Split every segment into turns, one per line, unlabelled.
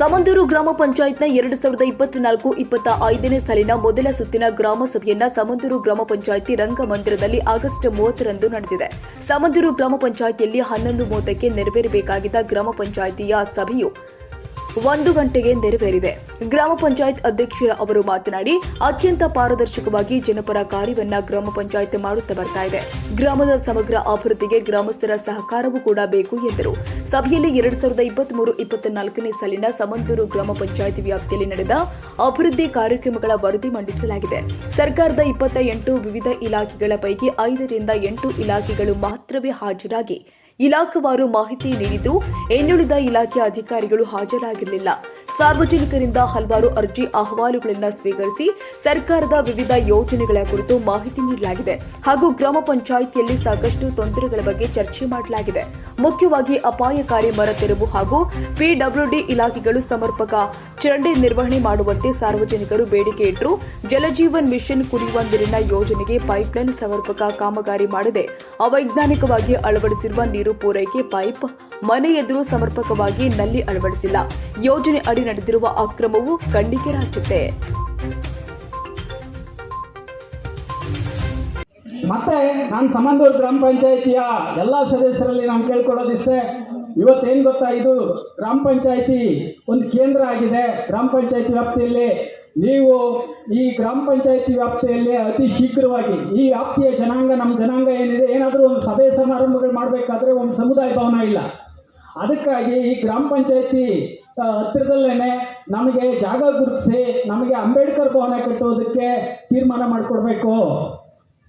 ಸಮಂದೂರು ಗ್ರಾಮ ಪಂಚಾಯತ್ನ ಎರಡು ಸಾವಿರದ ಇಪ್ಪತ್ನಾಲ್ಕು ಇಪ್ಪತ್ತ ಐದನೇ ಸಾಲಿನ ಮೊದಲ ಸುತ್ತಿನ ಗ್ರಾಮ ಸಭೆಯನ್ನ ಸಮಂದೂರು ಗ್ರಾಮ ಪಂಚಾಯಿತಿ ರಂಗಮಂದಿರದಲ್ಲಿ ಆಗಸ್ಟ್ ಮೂವತ್ತರಂದು ನಡೆದಿದೆ. ಸಮಂದೂರು ಗ್ರಾಮ ಪಂಚಾಯಿತಿಯಲ್ಲಿ ಹನ್ನೊಂದು ಮೂವತ್ತಕ್ಕೆ ನೆರವೇರಬೇಕಾಗಿದ್ದ ಗ್ರಾಮ ಪಂಚಾಯಿತಿಯ ಸಭೆಯು ಒಂದು ಗಂಟೆಗೆ ನೆರವೇರಿದೆ. ಗ್ರಾಮ ಪಂಚಾಯತ್ ಅಧ್ಯಕ್ಷರ ಅವರು ಮಾತನಾಡಿ, ಅತ್ಯಂತ ಪಾರದರ್ಶಕವಾಗಿ ಜನಪರ ಕಾರ್ಯವನ್ನ ಗ್ರಾಮ ಪಂಚಾಯತ್ ಮಾಡುತ್ತಾ ಬರ್ತಾ ಇದೆ. ಗ್ರಾಮದ ಸಮಗ್ರ ಅಭಿವೃದ್ಧಿಗೆ ಗ್ರಾಮಸ್ಥರ ಸಹಕಾರವೂ ಕೂಡ ಬೇಕು ಎಂದರು. ಸಭೆಯಲ್ಲಿ ಎರಡ್ ಸಾವಿರದ ಇಪ್ಪತ್ಮೂರು ಇಪ್ಪತ್ನಾಲ್ಕನೇ ಸಾಲಿನ ಸಮಂದೂರು ಗ್ರಾಮ ಪಂಚಾಯತ್ ವ್ಯಾಪ್ತಿಯಲ್ಲಿ ನಡೆದ ಅಭಿವೃದ್ಧಿ ಕಾರ್ಯಕ್ರಮಗಳ ವರದಿ ಮಂಡಿಸಲಾಗಿದೆ. ಸರ್ಕಾರದ ಇಪ್ಪತ್ತ ಎಂಟು ವಿವಿಧ ಇಲಾಖೆಗಳ ಪೈಕಿ ಐದರಿಂದ ಎಂಟು ಇಲಾಖೆಗಳು ಮಾತ್ರವೇ ಹಾಜರಾಗಿ ಇಲಾಖಾವಾರು ಮಾಹಿತಿ ನೀಡಿದ್ದು ಇನ್ನುಳಿದ ಇಲಾಖೆ ಅಧಿಕಾರಿಗಳು ಹಾಜರಾಗಿರಲಿಲ್ಲ. ಸಾರ್ವಜನಿಕರಿಂದ ಹಲವಾರು ಅರ್ಜಿ ಅಹವಾಲುಗಳನ್ನು ಸ್ವೀಕರಿಸಿ ಸರ್ಕಾರದ ವಿವಿಧ ಯೋಜನೆಗಳ ಕುರಿತು ಮಾಹಿತಿ ನೀಡಲಾಗಿದೆ. ಹಾಗೂ ಗ್ರಾಮ ಪಂಚಾಯಿತಿಯಲ್ಲಿ ಸಾಕಷ್ಟು ತೊಂದರೆಗಳ ಬಗ್ಗೆ ಚರ್ಚೆ ಮಾಡಲಾಗಿದೆ. ಮುಖ್ಯವಾಗಿ ಅಪಾಯಕಾರಿ ಮರ ತೆರವು ಹಾಗೂ ಪಿಡಬ್ಲ್ಯೂಡಿ ಇಲಾಖೆಗಳು ಸಮರ್ಪಕ ಚರಂಡಿ ನಿರ್ವಹಣೆ ಮಾಡುವಂತೆ ಸಾರ್ವಜನಿಕರು ಬೇಡಿಕೆ ಇಟ್ಟರು ಜಲಜೀವನ್ ಮಿಷನ್ ಕುಡಿಯುವ ನೀರಿನ ಯೋಜನೆಗೆ ಪೈಪ್ಲೈನ್ ಸಮರ್ಪಕ ಕಾಮಗಾರಿ ಮಾಡದೆ. ಅವೈಜ್ಞಾನಿಕವಾಗಿ ಅಳವಡಿಸಿರುವ ನೀರು ಪೂರೈಕೆ ಪೈಪ್ ಮನೆ ಎದುರು ಸಮರ್ಪಕವಾಗಿ ನಲ್ಲಿ ಅಳವಡಿಸಿಲ್ಲ. ಯೋಜನೆ ಅಡಿ ನಡೆದಿರುವ ಅಕ್ರಮವು ಕಣ್ಣಿಗೆ ರಾಚುತ್ತೆ.
ಮತ್ತೆ ನಾನು ಸಂಬಂಧೂರು ಗ್ರಾಮ ಪಂಚಾಯಿತಿಯ ಎಲ್ಲ ಸದಸ್ಯರಲ್ಲಿ ನಾನು ಕೇಳ್ಕೊಳ್ಳೋದಿಷ್ಟೇ. ಇವತ್ತೇನು ಗೊತ್ತಾ ಇದು? ಗ್ರಾಮ ಪಂಚಾಯಿತಿ ಒಂದು ಕೇಂದ್ರ ಆಗಿದೆ. ಗ್ರಾಮ ಪಂಚಾಯಿತಿ ವ್ಯಾಪ್ತಿಯಲ್ಲಿ ನೀವು ಈ ಗ್ರಾಮ ಪಂಚಾಯಿತಿ ವ್ಯಾಪ್ತಿಯಲ್ಲಿ ಅತಿ ಶೀಘ್ರವಾಗಿ ಈ ವ್ಯಾಪ್ತಿಯ ಜನಾಂಗ ನಮ್ಮ ಜನಾಂಗ ಏನಿದೆ, ಏನಾದರೂ ಒಂದು ಸಭೆ ಸಮಾರಂಭಗಳು ಮಾಡಬೇಕಾದ್ರೆ ಒಂದು ಸಮುದಾಯ ಭವನ ಇಲ್ಲ. ಅದಕ್ಕಾಗಿ ಈ ಗ್ರಾಮ ಪಂಚಾಯತಿ ಹತ್ತಿರದಲ್ಲೇ ನಮಗೆ ಜಾಗ ಗುರುತಿಸಿ, ನಮಗೆ ಅಂಬೇಡ್ಕರ್ ಭವನ ಕಟ್ಟೋದಕ್ಕೆ ತೀರ್ಮಾನ ಮಾಡಿಕೊಡ್ಬೇಕು.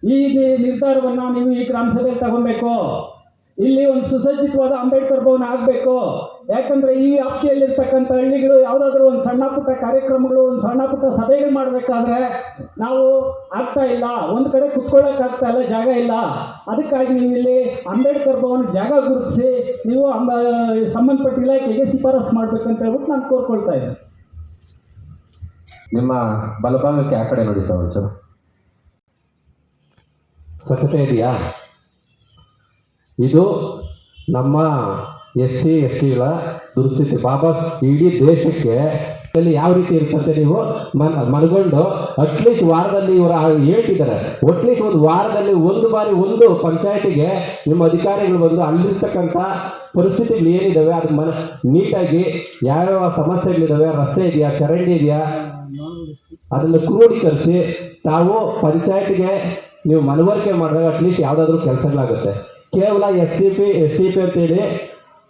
ಈ ನಿರ್ಧಾರವನ್ನ ನೀವು ಈ ಗ್ರಾಮ ಸಭೆಯಲ್ಲಿ ತಗೊಬೇಕು ಇಲ್ಲಿ ಒಂದು ಸುಸಜ್ಜಿತವಾದ ಅಂಬೇಡ್ಕರ್ ಭವನ ಆಗಬೇಕು. ಯಾಕಂದ್ರೆ ಈ ವ್ಯಾಪ್ತಿಯಲ್ಲಿರ್ತಕ್ಕಂಥ ಹಳ್ಳಿಗಳು ಯಾವುದಾದ್ರೂ ಒಂದು ಸಣ್ಣ ಪುಟ್ಟ ಕಾರ್ಯಕ್ರಮಗಳು, ಒಂದು ಸಣ್ಣ ಪುಟ್ಟ ಸಭೆಗಳು ಮಾಡಬೇಕಾದ್ರೆ ನಾವು ಆಗ್ತಾ ಇಲ್ಲ. ಒಂದು ಕಡೆ ಕುತ್ಕೊಳ್ಳೋಕ್ಕಾಗ್ತಾ ಇಲ್ಲ, ಜಾಗ ಇಲ್ಲ. ಅದಕ್ಕಾಗಿ ನೀವು ಇಲ್ಲಿ ಅಂಬೇಡ್ಕರ್ ಭವನ ಜಾಗ ಗುರುತಿಸಿ, ನೀವು ಅಂಬ, ಸಂಬಂಧಪಟ್ಟ ಇಲಾಖೆಗೆ ಶಿಫಾರಸು ಮಾಡ್ಬೇಕಂತ ಹೇಳ್ಬಿಟ್ಟು ನಾನು ಕೋರ್ಕೊಳ್ತಾ ಇದ್ದೀನಿ.
ನಿಮ್ಮ ಬಲಭಾಗಕ್ಕೆ ಆ ಕಡೆ ನೋಡಿ ಸರ್ ಸ್ವಚ್ಛತೆ ಇದೆಯಾ? ಇದು ನಮ್ಮ ಎಸ್ ಸಿ ಎಸ್ ಟಿಗಳ ದುಸ್ಥಿತಿ ಬಾಬಾ ಇಡೀ ದೇಶಕ್ಕೆ ಅಲ್ಲಿ ಯಾವ ರೀತಿ ಇರ್ತಂತೆ ನೀವು? ಮನ್, ಮನಗೊಂಡು ಅಟ್ಲೀಸ್ಟ್ ವಾರದಲ್ಲಿ ಇವರು ಹೇಳ್ತಿದ್ದಾರೆ. ಅಟ್ಲೀಸ್ಟ್ ಒಂದು ವಾರದಲ್ಲಿ ಒಂದು ಬಾರಿ ಒಂದು ಪಂಚಾಯತಿಗೆ ನಿಮ್ಮ ಅಧಿಕಾರಿಗಳು ಬಂದು ಅಲ್ಲಿರ್ತಕ್ಕಂಥ ಪರಿಸ್ಥಿತಿಗಳು ಏನಿದ್ದಾವೆ ಅದು ಮನ, ನೀಟಾಗಿ ಯಾವ್ಯಾವ ಸಮಸ್ಯೆಗಳಿದ್ದಾವೆ ರಸ್ತೆ ಇದೆಯಾ, ಚರಂಡಿ ಇದೆಯಾ, ಅದನ್ನು ಕ್ರೋಢೀಕರಿಸಿ ತಾವು ಪಂಚಾಯತ್ಗೆ ನೀವು ಮನವರಿಕೆ ಮಾಡಿದಾಗ ಅಟ್ಲೀಸ್ಟ್ ಯಾವುದಾದ್ರೂ ಕೆಲಸಗಳಾಗುತ್ತೆ. ಕೇವಲ S C P S C P ಅಂತೇಳಿ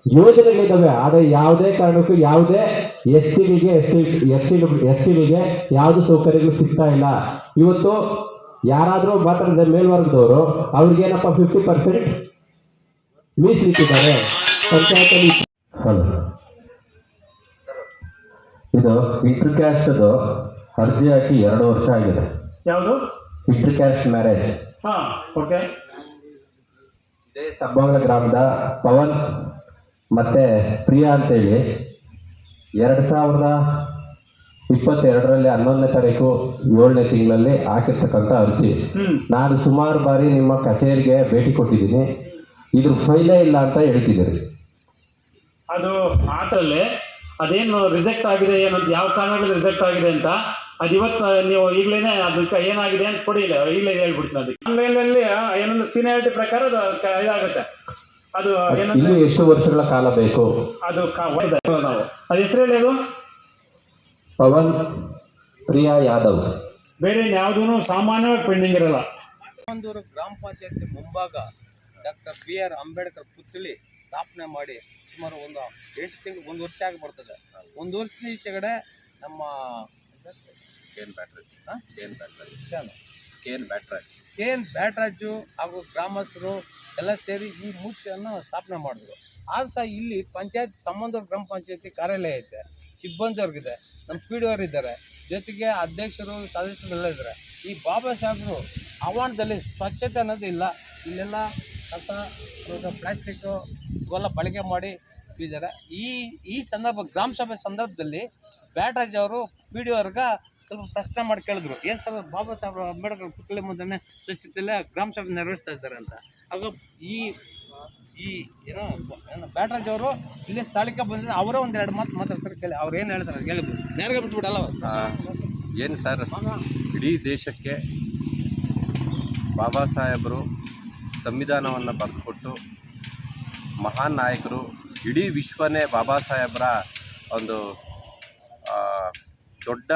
ಯೋಜನೆಗಳಿದ್ದಾವೆ ಆದರೆ ಯಾವುದೇ ಕಾರಣಕ್ಕೂ ಯಾವುದೇ ಎಸ್ ಸಿಗಳಿಗೆ S C S C S ಟಿಗಳಿಗೆ ಯಾವುದು ಸೌಕರ್ಯಗಳು ಸಿಗ್ತಾ ಇಲ್ಲ. ಇವತ್ತು ಯಾರಾದರೂ ಮಾತಾಡಿದ ಮೇಲ್ವರ್ಗದವರು ಅವ್ರಿಗೇನಪ್ಪ ಫಿಫ್ಟಿ ಪರ್ಸೆಂಟ್ ಮೀಸಲಿಟ್ಟಿದ್ದಾರೆ. ಪಂಚಾಯತಲ್ಲಿ ಹಲೋ. ಇದು ಇಂಟರ್ ಕ್ಯಾಸ್ಟ್ದು ಅರ್ಜಿ ಹಾಕಿ ಎರಡು ವರ್ಷ ಆಗಿದೆ.
ಯಾವುದು?
Inter caste marriage.
ಹಾಂ ಓಕೆ.
ಇದೇ ಸಬ್ಬಂಗ ಗ್ರಾಮದ ಪವನ್ ಮತ್ತೆ ಪ್ರಿಯಾ ಅಂತೇಳಿ. ಎರಡು ಸಾವಿರದ ಇಪ್ಪತ್ತೆರಡರಲ್ಲಿ ಹನ್ನೊಂದನೇ ತಾರೀಕು ಏಳನೇ ತಿಂಗಳಲ್ಲಿ ಹಾಕಿರ್ತಕ್ಕಂಥ ಅರ್ಜಿ. ನಾನು ಸುಮಾರು ಬಾರಿ ನಿಮ್ಮ ಕಚೇರಿಗೆ ಭೇಟಿ ಕೊಟ್ಟಿದ್ದೀನಿ. ಇದ್ರ ಫೈಲೇ ಇಲ್ಲ ಅಂತ ಹೇಳ್ತಿದ್ದೀರಿ.
ಅದು ಆಟಲ್ಲಿ ಅದೇನು ರಿಜೆಕ್ಟ್ ಆಗಿದೆ ಏನಂತ ಯಾವ ಕಾರಣಗಳು ರಿಜೆಕ್ಟ್ ಆಗಿದೆ ಅಂತ ಅದು ಇವತ್ತು ನೀವು ಈಗಲೇ ಅದಕ್ಕೆ ಏನಾಗಿದೆ ಅಂತ ಕೊಡಿ ಇಲ್ಲ ಈಗಲೇ ಹೇಳ್ಬಿಡ್ತೀನಿ ಅದಕ್ಕೆ. ಆನ್ಲೈನಲ್ಲಿ ಏನಂದ್ರೆ ಸೀನಿಯಾರಿಟಿ ಪ್ರಕಾರ ಅದು ಇದಾಗುತ್ತೆ. ಅದು
ಇನ್ನು
ಏನಂದ್ರೆ
ಎಷ್ಟು ವರ್ಷಗಳ ಕಾಲ ಬೇಕು?
ಅದು ನಾವು. ಅದು ಅದು
ಪವನ್ ಪ್ರಿಯಾ ಯಾದವ್.
ಬೇರೆ ಯಾವುದೂ ಸಾಮಾನ್ಯವಾಗಿ ಪೆಂಡಿಂಗ್ ಇರಲ್ಲ.
ಚಿಕ್ಕಮಂದೂರು ಗ್ರಾಮ ಪಂಚಾಯತಿ ಮುಂಭಾಗ ಡಾಕ್ಟರ್ ಬಿ ಆರ್ ಅಂಬೇಡ್ಕರ್ ಪುತ್ಥಳಿ ಸ್ಥಾಪನೆ ಮಾಡಿ ಸುಮಾರು ಒಂದು ಎಂಟು ತಿಂಗಳು ಒಂದು ವರ್ಷ ಆಗಿ ಬರ್ತದೆ. ಒಂದು ವರ್ಷದ ಈಚೆಗಡೆ ನಮ್ಮ chain battery chain battery K N Byatraj. K N Byatraju ಹಾಗೂ ಗ್ರಾಮಸ್ಥರು ಎಲ್ಲ ಸೇರಿ ಈ ಮೂರ್ತಿಯನ್ನು ಸ್ಥಾಪನೆ ಮಾಡಿದ್ರು. ಆದ್ರೆ ಸಹ ಇಲ್ಲಿ ಪಂಚಾಯತ್ ಸಂಬಂಧ ಗ್ರಾಮ ಪಂಚಾಯತಿ ಕಾರ್ಯಾಲಯ ಐತೆ. ಸಿಬ್ಬಂದಿಯವ್ರಿಗಿದೆ ನಮ್ಮ ಪಿ ಡಿ ಇದ್ದಾರೆ. ಜೊತೆಗೆ ಅಧ್ಯಕ್ಷರು, ಸದಸ್ಯರೆಲ್ಲ ಇದ್ದಾರೆ. ಈ ಬಾಬಾ ಸಾಹೇಬರು ಆಹ್ವಾನದಲ್ಲಿ ಸ್ವಚ್ಛತೆ ಅನ್ನೋದು ಇಲ್ಲ. ಇಲ್ಲೆಲ್ಲ ಕಸ ಪ್ಲಾಸ್ಟಿಕ್ಕು ಇವೆಲ್ಲ ಬಳಕೆ ಮಾಡಿ ಇದ್ದಾರೆ ಈ ಈ ಸಂದರ್ಭ, ಗ್ರಾಮ ಸಭೆ ಸಂದರ್ಭದಲ್ಲಿ ಬ್ಯಾಟ್ರಾಜ್ ಅವರು ಪಿ ಡಿ ಅವ್ರಿಗೆ ಸ್ವಲ್ಪ ಪ್ರಶ್ನೆ ಮಾಡಿ ಕೇಳಿದ್ರು. ಏನು ಸರ್ ಬಾಬಾ ಸಾಹೇಬ್ ಅಂಬೇಡ್ಕರ್ ಪುತ್ಥಳಿ ಮುಂದೆ ಸ್ವಚ್ಛತೆಯಲ್ಲೇ ಗ್ರಾಮ ಸಭೆ ನೆರವೇರಿಸ್ತಾ ಇದ್ದಾರೆ ಅಂತ. ಆಗ ಈ ಈ ಏನೋ ಏನೋ ಬ್ಯಾಟ್ರಾಜ್ ಅವರು ಇಲ್ಲಿ ಸ್ಥಳಕ್ಕೆ ಬಂದಿದ್ರೆ ಅವರೇ ಒಂದು ಎರಡು ಮಾತು ಮಾತಾಡ್ತಾರೆ ಕೇಳಿ. ಅವ್ರು ಏನು ಹೇಳ್ತಾರೆ ಕೇಳಿ ನೇರಗೆ ಬಿಟ್ಬಿಡಲ್ಲ
ಏನು ಸರ್? ಇಡೀ ದೇಶಕ್ಕೆ ಬಾಬಾ ಸಾಹೇಬರು ಸಂವಿಧಾನವನ್ನು ಬರೆದುಕೊಟ್ಟು ಮಹಾನ್ ನಾಯಕರು ಇಡೀ ವಿಶ್ವನೇ ಬಾಬಾ ಸಾಹೇಬರ ಒಂದು ದೊಡ್ಡ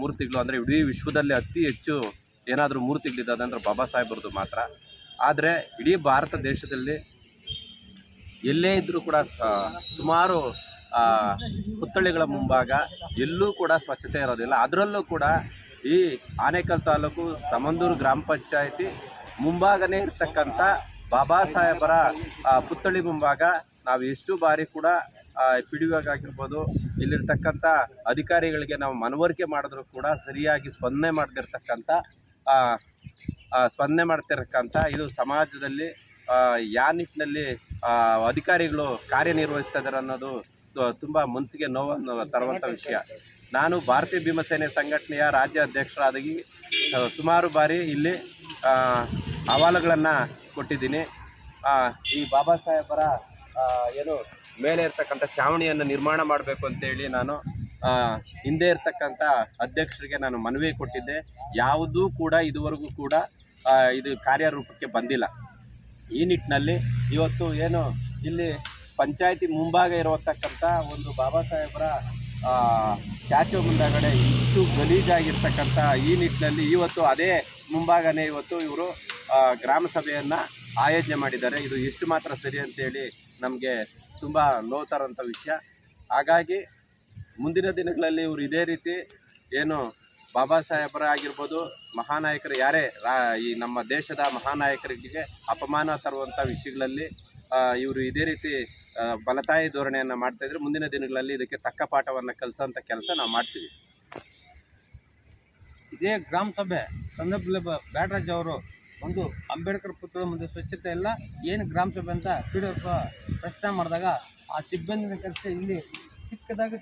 ಮೂರ್ತಿಗಳು ಅಂದರೆ ಇಡೀ ವಿಶ್ವದಲ್ಲಿ ಅತಿ ಹೆಚ್ಚು ಏನಾದರೂ ಮೂರ್ತಿಗಳಿದ್ದಾವೆ ಅಂದರೆ ಬಾಬಾ ಸಾಹೇಬ್ರದ್ದು ಮಾತ್ರ. ಆದರೆ ಇಡೀ ಭಾರತ ದೇಶದಲ್ಲಿ ಎಲ್ಲೇ ಇದ್ದರೂ ಕೂಡ ಸುಮಾರು ಪುತ್ಥಳಿಗಳ ಮುಂಭಾಗ ಎಲ್ಲೂ ಕೂಡ ಸ್ವಚ್ಛತೆ ಇರೋದಿಲ್ಲ. ಅದರಲ್ಲೂ ಕೂಡ ಈ ಆನೇಕಲ್ ತಾಲೂಕು, ಸಮಂದೂರು ಗ್ರಾಮ ಪಂಚಾಯಿತಿ ಮುಂಭಾಗನೇ ಇರ್ತಕ್ಕಂಥ ಬಾಬಾ ಸಾಹೇಬರ ಪುತ್ಥಳಿ ಮುಂಭಾಗ ನಾವು ಎಷ್ಟು ಬಾರಿ ಕೂಡ ಪಿ ಡಿ ಆಗಿರ್ಬೋದು, ಇಲ್ಲಿರ್ತಕ್ಕಂಥ ಅಧಿಕಾರಿಗಳಿಗೆ ನಾವು ಮನವರಿಕೆ ಮಾಡಿದ್ರು ಕೂಡ ಸರಿಯಾಗಿ ಸ್ಪಂದನೆ ಮಾಡದಿರ್ತಕ್ಕಂಥ ಸ್ಪಂದನೆ ಮಾಡ್ತಿರ್ತಕ್ಕಂಥ ಇದು ಸಮಾಜದಲ್ಲಿ ಯಾವ ನಿಟ್ಟಿನಲ್ಲಿ ಅಧಿಕಾರಿಗಳು ಕಾರ್ಯನಿರ್ವಹಿಸ್ತಾ ಇದ್ದಾರೆ ಅನ್ನೋದು ತುಂಬ ಮನಸ್ಸಿಗೆ ನೋವನ್ನು ತರುವಂಥ ವಿಷಯ. ನಾನು ಭಾರತೀಯ ಭೀಮಸೇನೆ ಸಂಘಟನೆಯ ರಾಜ್ಯ ಅಧ್ಯಕ್ಷರಾದಾಗಿ ಸುಮಾರು ಬಾರಿ ಇಲ್ಲಿ ಅಹವಾಲುಗಳನ್ನು ಕೊಟ್ಟಿದ್ದೀನಿ. ಈ ಬಾಬಾ ಸಾಹೇಬರ ಏನು ಮೇಲೆ ಇರ್ತಕ್ಕಂಥ ಚಾವಣಿಯನ್ನು ನಿರ್ಮಾಣ ಮಾಡಬೇಕು ಅಂತೇಳಿ ನಾನು ಹಿಂದೆ ಇರ್ತಕ್ಕಂಥ ಅಧ್ಯಕ್ಷರಿಗೆ ನಾನು ಮನವಿ ಕೊಟ್ಟಿದ್ದೆ. ಯಾವುದೂ ಕೂಡ ಇದುವರೆಗೂ ಕೂಡ ಇದು ಕಾರ್ಯರೂಪಕ್ಕೆ ಬಂದಿಲ್ಲ. ಈ ನಿಟ್ಟಿನಲ್ಲಿ ಇವತ್ತು ಏನು ಇಲ್ಲಿ ಪಂಚಾಯತಿ ಮುಂಭಾಗ ಇರತಕ್ಕಂಥ ಒಂದು ಬಾಬಾ ಸಾಹೇಬರ ಸ್ಟ್ಯಾಚು ಮುಂದಾಗಡೆ ಇಷ್ಟು ಗಲೀಜಾಗಿರ್ತಕ್ಕಂಥ ಈ ನಿಟ್ಟಿನಲ್ಲಿ ಇವತ್ತು ಅದೇ ಮುಂಭಾಗನೇ ಇವತ್ತು ಇವರು ಗ್ರಾಮ ಸಭೆಯನ್ನು ಆಯೋಜನೆ ಮಾಡಿದ್ದಾರೆ. ಇದು ಎಷ್ಟು ಮಾತ್ರ ಸರಿ ಅಂತೇಳಿ ನಮಗೆ ತುಂಬ ನೋವು ವಿಷಯ. ಹಾಗಾಗಿ ಮುಂದಿನ ದಿನಗಳಲ್ಲಿ ಇವರು ಇದೇ ರೀತಿ ಏನು ಬಾಬಾ ಸಾಹೇಬರ ಆಗಿರ್ಬೋದು, ಮಹಾನಾಯಕರು ಯಾರೇ, ರಾ, ಈ ನಮ್ಮ ದೇಶದ ಮಹಾನಾಯಕರಿಗೆ ಅಪಮಾನ ತರುವಂಥ ವಿಷಯಗಳಲ್ಲಿ ಇವರು ಇದೇ ರೀತಿ ಬಲತಾಯಿ ಧೋರಣೆಯನ್ನು ಮಾಡ್ತಾ ಇದ್ರೆ ಮುಂದಿನ ದಿನಗಳಲ್ಲಿ ಇದಕ್ಕೆ ತಕ್ಕ ಪಾಠವನ್ನು ಕಲಿಸೋಂಥ ಕೆಲಸ ನಾವು ಮಾಡ್ತೀವಿ.
ಇದೇ ಗ್ರಾಮ ಸಭೆ, ಸಂದರ್ಭದಲ್ಲಿ ಬ್ಯಾಟ್ರಾಜ್ ಅವರು ಒಂದು ಅಂಬೇಡ್ಕರ್ ಪುತ್ರದ ಮುಂದೆ ಸ್ವಚ್ಛತೆ ಇಲ್ಲ ಏನು ಗ್ರಾಮ ಸಭೆ ಅಂತ ಪ್ರಶ್ನೆ ಮಾಡಿದಾಗ ಆ ಸಿಬ್ಬಂದಿನ ಕರೆಸಿ ಇಲ್ಲಿ ಚಿಕ್ಕದಾಗಿ